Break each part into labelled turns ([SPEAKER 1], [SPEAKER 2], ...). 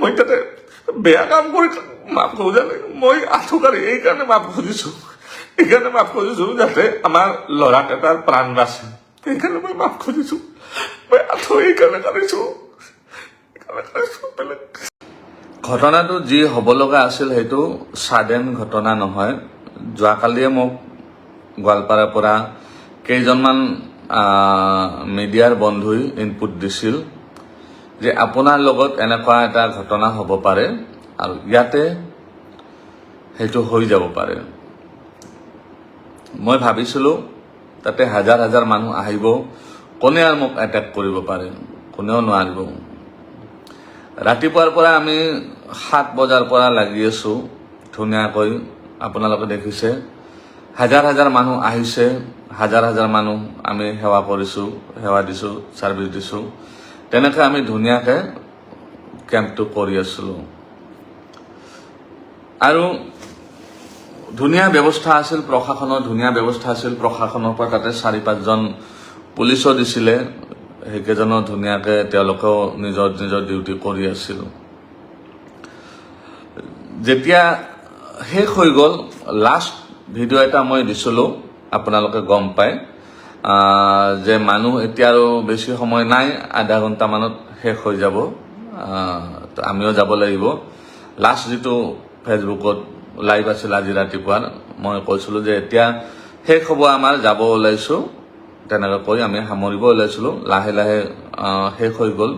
[SPEAKER 1] মই তাতে বেয়া কাম কৰি মাফ খোজা নাই মই আঁঠুকাৰী এইকাৰণে মাফ খুজিছো। এইকাৰণে মাফ খুজিছো যাতে আমাৰ ল'ৰাকেইটাৰ প্ৰাণ বাচে। সেইকাৰণে মই মাফ খুজিছো। মই আঁঠু এইকাৰণে কাঢ়িছো এইকাৰণে
[SPEAKER 2] ঘটনাটো যি হ'ব লগা আছিল সেইটো ছাডেন ঘটনা নহয়। যোৱাকালিয়ে মোক গোৱালপাৰাৰ পৰা কেইজনমান মিডিয়াৰ বন্ধুই ইনপুট দিছিল। যে আপোনাৰ লগত এনেকুৱা এটা ঘটনা হ'ব পাৰে আৰু ইয়াতে সেইটো হৈ যাব পাৰে। মই ভাবিছিলোঁ তাতে হাজাৰ হাজাৰ মানুহ আহিব, কোনে আৰু মোক এটেক কৰিব পাৰে, কোনেও নোৱাৰিব। ৰাতিপুৱাৰ পৰা আমি সাত বজাৰ পৰা লাগি আছোঁ, ধুনীয়াকৈ আপোনালোকে দেখিছে। হাজাৰ হাজাৰ মানুহ আহিছে, হাজাৰ হাজাৰ মানুহ আমি সেৱা কৰিছোঁ, সেৱা দিছোঁ ছাৰ্ভিচ দিছোঁ। তেনেকৈ আমি ধুনীয়াকৈ কেম্পটো কৰি আছিলোঁ। আৰু ধুনীয়া ব্যৱস্থা আছিল প্ৰশাসনৰ ধুনীয়া ব্যৱস্থা আছিল প্ৰশাসনৰ পৰা তাতে চাৰি পাঁচজন পুলিচো দিছিলে। সেইকেইজনো ধুনীয়াকৈ তেওঁলোকেও নিজৰ নিজৰ ডিউটি কৰি আছিল। যেতিয়া শেষ হৈ গ'ল লাষ্ট ভিডিঅ' এটা মই দিছিলোঁ আপোনালোকে গম পায়। যে মানুহ এতিয়া আৰু বেছি সময় নাই, আধা ঘণ্টামানত শেষ হৈ যাব। আমিও যাব লাগিব। লাষ্ট যিটো ফেচবুকত লাইভ আছিল আজি ৰাতিপুৱাৰ, মই কৈছিলোঁ যে এতিয়া শেষ হ'ব আমাৰ, যাব ওলাইছোঁ। তেনেকৈ কৈ আমি সামৰিব ওলাইছিলোঁ। লাহে লাহে শেষ হৈ গ'ল।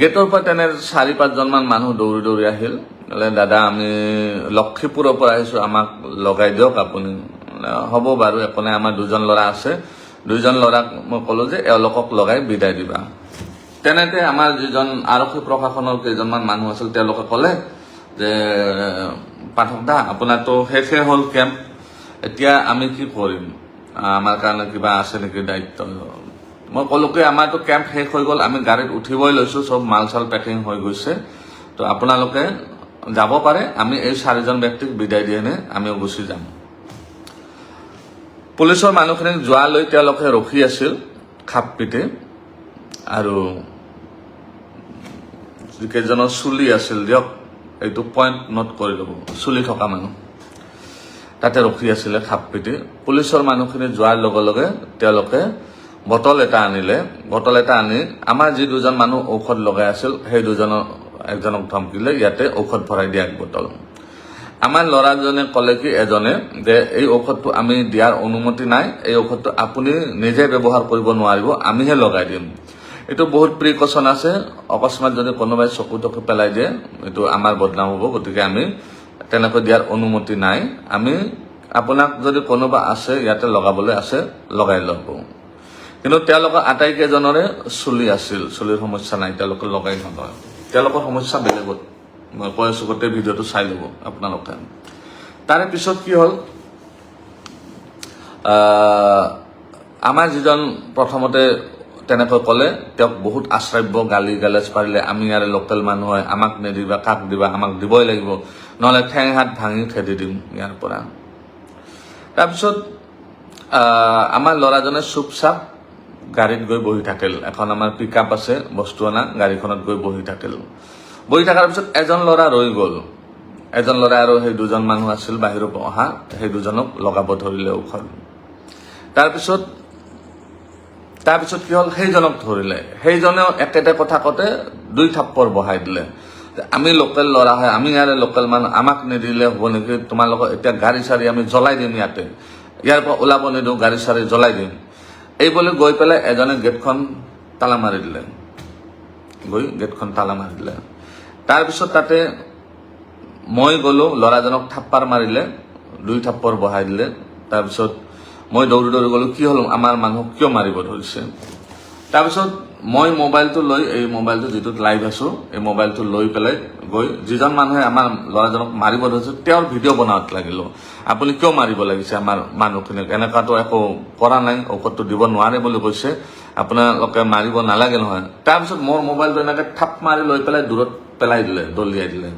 [SPEAKER 2] গেটৰ পৰা তেনে চাৰি, পাঁচজনমান মানুহ দৌৰি দৌৰি আহিল। দাদা, আমি লক্ষীপুৰৰ পৰা আহিছোঁ, আমাক লগাই দিয়ক, আপুনি হ'ব বাৰু একো নাই আমাৰ দুজন ল'ৰা আছে। দুইজন ল'ৰাক মই ক'লোঁ যে, এওঁলোকক লগাই বিদায় দিবা। তেনেতে আমাৰ যিজন আৰক্ষী প্ৰশাসনৰ কেইজনমান মানুহ আছিল, তেওঁলোকে ক'লে যে, পাঠক দা, আপোনাৰতো শেষে হ'ল কেম্প। এতিয়া আমি কি কৰিম? আমাৰ কাৰণে কিবা আছে নেকি দায়িত্ব? মই ক'লো কি, আমাৰতো কেম্প শেষ হৈ গ'ল, আমি গাড়ীত উঠিবই লৈছোঁ, চব মাল চাল পেকিং হৈ গৈছে। তো আপোনালোকে যাব পাৰে, আমি এই চাৰিজন ব্যক্তিক বিদায় দি এনে আমিও গুচি যাম। পুলিচৰ মানুহখিনিক যোৱালৈ তেওঁলোকে ৰখি আছিল খাপ পিটি। আৰু যিকেইজনৰ চুলি আছিল, দিয়ক, এইটো পইণ্ট নোট কৰি ল'ব। চুলি থকা মানুহ। তাতে ৰখি আছিলে খাপ পিটি। পুলিচৰ মানুহখিনি যোৱাৰ লগে লগে তেওঁলোকে বটল এটা আনিলে। বটল এটা আনি আমাৰ যি দুজন মানুহ ঔষধ লগাই আছিল, সেই দুজনৰ, একজনক ধমকিলে, ইয়াতে ঔষধ ভৰাই দিয়া এক বটল। আমাৰ ল'ৰাজনে ক'লে কি এজনে যে, এই ঔষধটো আমি দিয়াৰ অনুমতি নাই, এই ঔষধটো আপুনি নিজে ব্যৱহাৰ কৰিব নোৱাৰিব, আমিহে লগাই দিম। এইটো বহুত প্ৰিকশ্যন আছে। অকস্মাত যদি কোনোবাই চকু টকু পেলাই দিয়ে, এইটো আমাৰ বদনাম হ'ব, গতিকে আমি তেনেকৈ দিয়াৰ অনুমতি নাই। আমি আপোনাক যদি কোনোবা আছে, ইয়াতে লগাবলৈ আছে, লগাই ল'ব। কিন্তু তেওঁলোকৰ আটাইকেইজনৰে চুলি আছিল, চুলিৰ সমস্যা নাই, তেওঁলোকে লগাই নলয়। তেওঁলোকৰ সমস্যা বেলেগত। মই কৈ আছোঁ গোটেই ভিডিঅ'টো চাই ল'ব আপোনালোকে। তাৰে পিছত কি হ'ল? আমাৰ যিজন প্ৰথমতে তেনেকৈ ক'লে, তেওঁক বহুত আশ্ৰব্য গালি গালাজ পাৰিলে, আমি ইয়াৰে লোকেল মানুহ হয়, আমাক নিদিবা, কাক দিবা, আমাক দিবই লাগিব। নহ'লে ঠেং হাত ভাঙি খেদি দিম ইয়াৰ পৰা। তাৰপিছত আমাৰ ল'ৰাজনে চুপচাপ গাড়ীত গৈ বহি থাকিল। এখন আমাৰ পিক আপ আছে, বস্তু অনা গাড়ীখনত গৈ বহি থাকিল। বহি থকাৰ পিছত এজন ল'ৰা ৰৈ গ'ল। এজন ল'ৰা আৰু সেই দুজন মানুহ আছিল বাহিৰৰ অহা, সেই দুজনক লগাব ধৰিলে ঔষধ। তাৰপিছত তাৰপিছত কি হ'ল? সেইজনক ধৰিলে। সেইজনেও একেটা কথা কওঁতে দুই থাপ্পৰ বহাই দিলে। আমি লোকেল ল'ৰা হয়, আমি ইয়াৰে লোকেল মানুহ, আমাক নিদিলে হ'ব নেকি? তোমালোকক এতিয়া গাড়ী চাড়ী আমি জ্বলাই দিম ইয়াতে। ইয়াৰ পৰা ওলাব নিদিওঁ, গাড়ী চাড়ী জ্বলাই দিম। এই বুলি গৈ পেলাই এজনে গেটখন তালা মাৰি দিলে। গৈ গেটখন তালা মাৰি দিলে। তাৰপিছত তাতে মই গ'লো, ল'ৰাজনক থাপ্পাৰ মাৰিলে, দুই থাপ্পৰ বহাই দিলে। তাৰপিছত মই দৌৰি দৌৰি গ'লো, কি হ'ল, আমাৰ মানুহক কিয় মাৰিব ধৰিছে? তাৰপিছত মই মোবাইলটো লৈ, এই মোবাইলটো যিটোত লাইভ আছো, এই মোবাইলটো লৈ পেলাই গৈ যিজন মানুহে আমাৰ ল'ৰাজনক মাৰিব ধৰিছে, তেওঁৰ ভিডিঅ' বনাওঁত লাগিলো। আপুনি কিয় মাৰিব লাগিছে আমাৰ মানুহখিনিক? এনেকুৱাতো একো কৰা নাই, ঔষধটো দিব নোৱাৰে বুলি কৈছে। আপোনালোকে মাৰিব নালাগে নহয়। তাৰপিছত মোৰ মোবাইলটো এনেকৈ থাপ মাৰি লৈ পেলাই দূৰত পেলাই দিলে, দলিয়াই দিলে।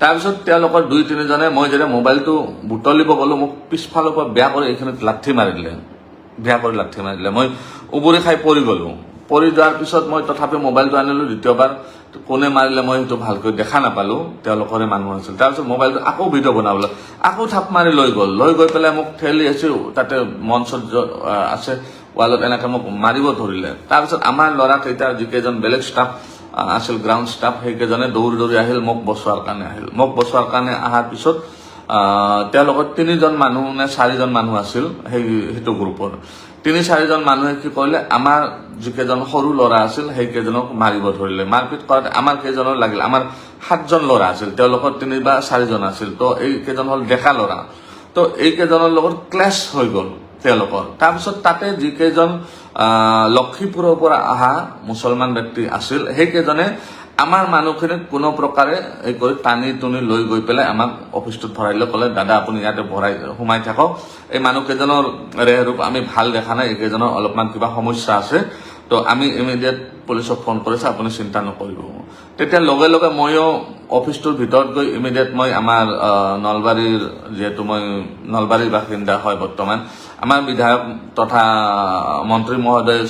[SPEAKER 2] তাৰপিছত তেওঁলোকৰ দুই, তিনিজনে, মই যেতিয়া মোবাইলটো বুটলিব গ'লো, মোক পিছফালৰ পৰা বেয়া কৰি এইখিনিত লাঠি মাৰি দিলে। বেয়া কৰি লাঠি মাৰি দিলে। মই উবৰি খাই পৰি গ'লো। পৰি যোৱাৰ পিছত মই তথাপি মোবাইলটো আনিলো, দ্বিতীয়বাৰ কোনে মাৰিলে মই সেইটো ভালকৈ দেখা নাপালো, তেওঁলোকৰে মানুহ আছিল। তাৰপিছত মোবাইলটো আকৌ ভিডিঅ' বনাবলৈ, আকৌ থাপ মাৰি লৈ গ'ল। লৈ গৈ পেলাই মোক ঠেলি আছো, তাতে মঞ্চত আছে, ৱালত এনেকে মোক মাৰিব ধৰিলে। তাৰপিছত আমাৰ ল'ৰাকেইটা যিকেইজন বেলেগ ষ্টাফ আছিল গ্ৰাউণ্ড ষ্টাফ সেইকেইজনে দৌৰি দৌৰি আহিল, মোক বচোৱাৰ কাৰণে আহিল। মোক বচোৱাৰ কাৰণে অহাৰ পিছত তেওঁলোকৰ তিনিজন মানুহ নে চাৰিজন মানুহ আছিল সেই, সেইটো গ্ৰুপৰ। তিনি, চাৰিজন মানুহে কি কৰিলে, আমাৰ যিকেইজন সৰু ল'ৰা আছিল, সেইকেইজনক মাৰিব ধৰিলে। মাৰপিট কৰাতে আমাৰ কেইজনৰ লাগিল, আমাৰ সাতজন ল'ৰা আছিল, তেওঁলোকৰ তিনি বা চাৰিজন আছিল। তো এই কেইজন হ'ল ডেকা ল'ৰা। তো এইকেইজনৰ লগত ক্লেছ হৈ গ'ল। তেওঁলোকৰ। তাৰপিছত তাতে যিকেইজন লক্ষীপুৰৰ পৰা অহা মুছলমান ব্যক্তি আছিল, সেইকেইজনে আমাৰ মানুহখিনিক কোনো প্ৰকাৰে এই কৰি টানি টুনি লৈ গৈ পেলাই আমাক অফিচটোত ভৰাই লৈ ক'লে, দাদা, আপুনি ইয়াতে ভৰাই, সোমাই থাকক। এই মানুহকেইজনৰ ৰেহৰূপ আমি ভালো দেখা নাই, এইকেইজনৰ অলপমান কিবা সমস্যা আছে। তো আমি ইমিডিয়েট পুলিচক ফোন কৰিছো, আপুনি চিন্তা নকৰিব। তেতিয়া লগে লগে ময়ো অফিচটোৰ ভিতৰত গৈ ইমিডিয়েট মই আমাৰ নলবাৰীৰ যিহেতু মই নলবাৰীৰ বাসিন্দা হয় বৰ্তমান, আমাৰ বিধায়ক তথা মন্ত্ৰী মহোদয়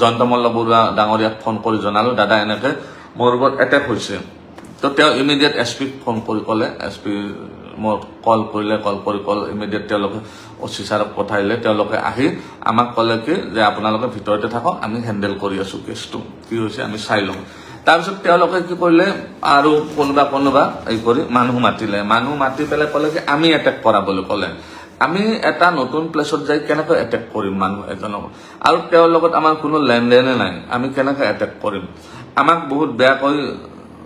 [SPEAKER 2] জয়ন্ত মল্ল বৰুৱা ডাঙৰীয়াক ফোন কৰি জনালো, দাদা, এনেকে মোৰ ওপৰত এটেক হৈছে। তো তেওঁ ইমিডিয়েট এছ পিক ফোন কৰি ক'লে এছ পি কল কৰিলে, কল কৰি কল ইমিডিয়েট তেওঁলোকে অ চি ছাৰক পঠাইলে, তেওঁলোকে আহি আমাক ক'লে কি যে আপোনালোকে ভিতৰতে থাকক, আমি হেণ্ডেল কৰি আছো কেছটো কি হৈছে, আমি চাই লওঁ। তাৰপিছত তেওঁলোকে কি কৰিলে, আৰু কোনোবা কোনোবা এই কৰি মানুহ মাতিলে। মানুহ মাতি পেলাই ক'লে কি, আমি এটেক কৰা বুলি ক'লে। আমি এটা নতুন প্লেচত যাই কেনেকৈ এটেক কৰিম মানুহ এজনক? আৰু তেওঁৰ লগত আমাৰ কোনো লেনদেনে নাই। আমি কেনেকৈ এটেক কৰিম? আমাক বহুত বেয়াকৈ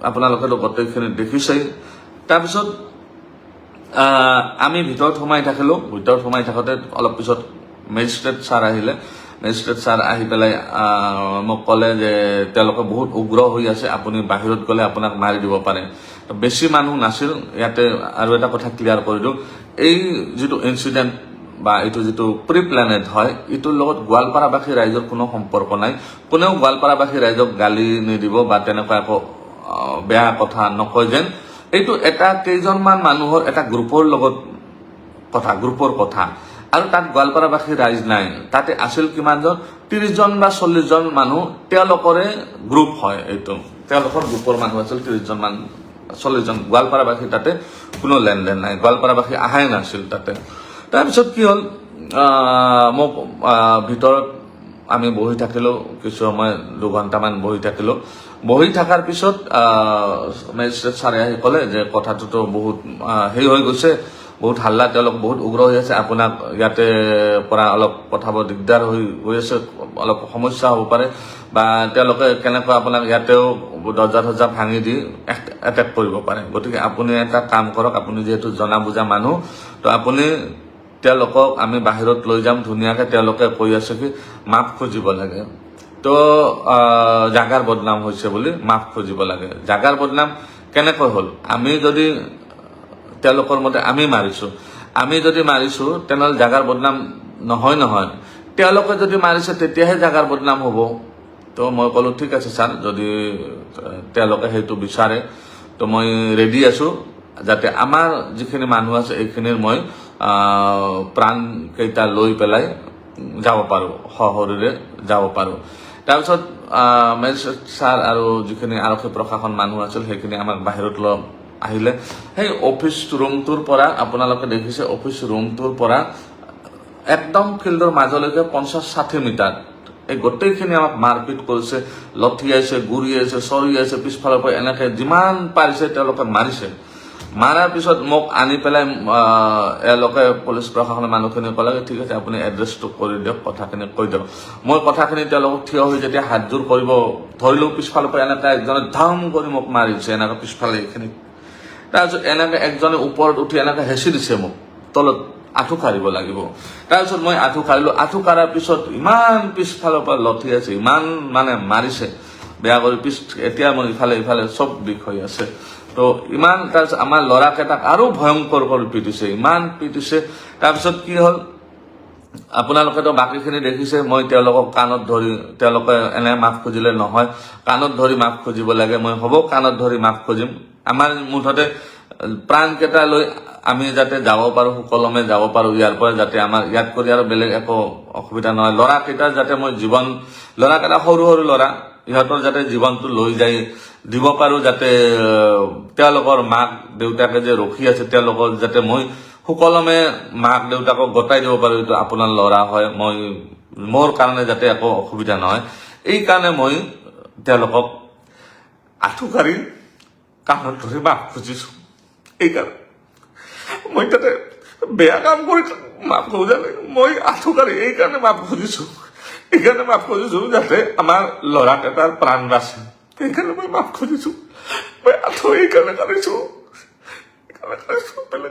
[SPEAKER 2] আপোনালোকেতো গোটেইখিনি দেখিছেই। তাৰপিছত আমি ভিতৰত সোমাই থাকিলো। ভিতৰত সোমাই থাকোঁতে অলপ পিছত মেজিষ্ট্ৰেট ছাৰ আহিলে। মেজিষ্ট্ৰেট ছাৰ আহি পেলাই মোক ক'লে যে তেওঁলোকে বহুত উগ্ৰ হৈ আছে, আপুনি বাহিৰত গ'লে আপোনাক মাৰি দিব পাৰে। বেছি মানুহ নাছিল, ইয়াতে আৰু এটা কথা ক্লিয়াৰ কৰি দিওঁ। এই যিটো ইনচিডেণ্ট বা এইটো যিটো প্ৰি প্লেনেড হয় ইটোৰ লগত গোৱালপাৰাবাসী ৰাইজৰ কোনো সম্পৰ্ক নাই। কোনেও গোৱালপাৰাবাসী ৰাইজক গালি নিদিব বা তেনেকুৱা একো বেয়া কথা নকয় যেন এইটো এটা কেইজনমান মানুহৰ এটা গ্ৰুপৰ লগত কথা, গ্ৰুপৰ কথা। আৰু তাত গোৱালপাৰাবাসী ৰাইজ নাই। তাতে আছিল কিমানজন? ত্ৰিশজন বা চল্লিশজন মানুহ। তেওঁলোকৰে গ্ৰুপ হয় এইটো। তেওঁলোকৰ গ্ৰুপৰ মানুহ আছিল ত্ৰিশজন মান চল্লিশজন গোৱালপাৰাবাসী তাতে কোনো লেনদেন নাই। গোৱালপাৰাবাসী আহাই নাছিল তাতে। তাৰপিছত কি হ'ল? মোক ভিতৰত আমি বহি থাকিলো। কিছু সময়, দুঘণ্টামান বহি থাকিলো। বহি থকাৰ পিছত মেজিষ্ট্ৰেট ছাৰে আহি ক'লে যে কথাটোতো বহুত হেৰি হৈ গৈছে, বহুত হাল্লা, তেওঁলোক বহুত উগ্ৰ হৈ আছে। আপোনাক ইয়াতে পৰা অলপ পঠাব দিগদাৰ হৈ হৈ আছে, অলপ সমস্যা হ'ব পাৰে। বা তেওঁলোকে কেনেকৈ আপোনাক ইয়াতেও দৰ্জা চৰ্জা ভাঙি দি এটেক কৰিব পাৰে। গতিকে আপুনি এটা কাম কৰক, আপুনি যিহেতু জনা বুজা মানুহ, তো আপুনি তেওঁলোকক আমি বাহিৰত লৈ যাম, ধুনীয়াকে তেওঁলোকে কৈ আছে কি, মাপ খুজিব লাগে। তো জাগাৰ বদনাম হৈছে বুলি মাফ খুজিব লাগে। জাগাৰ বদনাম কেনেকৈ হ'ল? আমি যদি তেওঁলোকৰ মতে আমি মাৰিছো। আমি যদি মাৰিছো তেনেহ'লে জাগাৰ বদনাম নহয় নহয়। তেওঁলোকে যদি মাৰিছে তেতিয়াহে জাগাৰ বদনাম হ'ব। তো মই ক'লো ঠিক আছে ছাৰ যদি তেওঁলোকে সেইটো বিচাৰে তো মই ৰেডি আছো যাতে আমাৰ যিখিনি মানুহ আছে এইখিনিৰ মই আহ, প্ৰাণ কেইটা লৈ পেলাই যাব পাৰোঁ সশৰীৰে যাব পাৰোঁ। তাৰপিছত মেজিষ্ট্ৰেট ছাৰ আৰু যিখিনি আৰক্ষী প্ৰশাসন মানুহ আছিল, সেইখিনি আমাক বাহিৰত লৈ আহিলে। সেই অফিচ ৰুমটোৰ পৰা, আপোনালোকে দেখিছে অফিচ ৰুমটোৰ পৰা, একদম ফিল্ডৰ মাজলৈকে পঞ্চাছ ষাঠি মিটাৰ। এই গোটেইখিনি আমাক মাৰপিট কৰিছে, লঠিয়াইছে, গুৰিয়াইছে, চৰিয়াইছে, পিছফালৰ পৰা এনেকে যিমান পাৰিছে তেওঁলোকে মাৰিছে। মাৰাৰ পিছত মোক আনি পেলাই এওঁলোকে পুলিচ প্ৰশাসনৰ মানুহখিনি ক'লে ঠিক আছে, আপুনি এড্ৰেছটো কৰি দিয়ক, কথাখিনি কৈ দিয়ক। মই কথাখিনি তেওঁলোকক থিয় হৈ যেতিয়া হাতযোৰ কৰিব ধৰিলো পিছফালৰ পৰা এনেকে একজনে ধাম কৰি মোক মাৰিছে, এনেকে পিছফালে এইখিনি। তাৰপিছত এনেকে একজনে ওপৰত উঠি এনেকে হেঁচি দিছে মোক, তলত আঁঠু কাঢ়িব লাগিব। তাৰপিছত মই আঁঠু কাঢ়িলো, আঁঠু কাঢ়াৰ পিছত ইমান পিছফালৰ পৰা লঠি আছে, ইমান মানে মাৰিছে। বেয়া কৰি পিছ, এতিয়া মোৰ ইফালে ইফালে চব বিষ হৈ আছে। তো ইমান তাৰপিছত আমাৰ ল'ৰাকেইটাক আৰু ভয়ংকৰ কৰি পিটিছে, ইমান পিটিছে। তাৰপিছত কি হ'ল? আপোনালোকেতো বাকীখিনি দেখিছে, মই তেওঁলোকক কাণত ধৰি, তেওঁলোকে এনে মাফ খুজিলে নহয়। কাণত ধৰি মাফ খুজিব লাগে, মই হ'ব, কাণত ধৰি মাফ খুজিম। আমাৰ মুঠতে প্ৰাণকেইটা লৈ আমি যাতে যাব পাৰো, সুকলমে যাব পাৰো, ইয়াৰ পৰা যাতে আমাৰ, ইয়াত কৰি আৰু বেলেগ একো অসুবিধা নহয়। ল'ৰাকেইটাৰ যাতে মই জীৱন, ল'ৰাকেইটা সৰু সৰু ল'ৰা ইহঁতৰ যাতে জীৱনটো লৈ যাই দিব পাৰো যাতে তেওঁলোকৰ মাক দেউতাকে যে ৰখি আছে, তেওঁলোকৰ যাতে মই সুকলমে মাক দেউতাকক গতাই দিব পাৰো, এইটো আপোনাৰ ল'ৰা হয়, মই, মোৰ কাৰণে যাতে একো অসুবিধা নহয়। এই কাৰণে মই তেওঁলোকক
[SPEAKER 1] আঁঠু কাঢ়ি কাণত ধৰি মাফ খুজিছো। এইকাৰণে মই তাতে বেয়া কাম কৰি মাফ খোজা মই আঁঠু কাঢ়ি এইকাৰণে মাফ খুজিছো। এইকাৰণে মাফ খুজিছো যাতে আমাৰ ল'ৰাকেইটাৰ প্ৰাণ বাচে। সেইকাৰণে মই মাফ খুজিছো মই আঁঠু এইকাৰণে কাঢ়িছো এইকাৰণে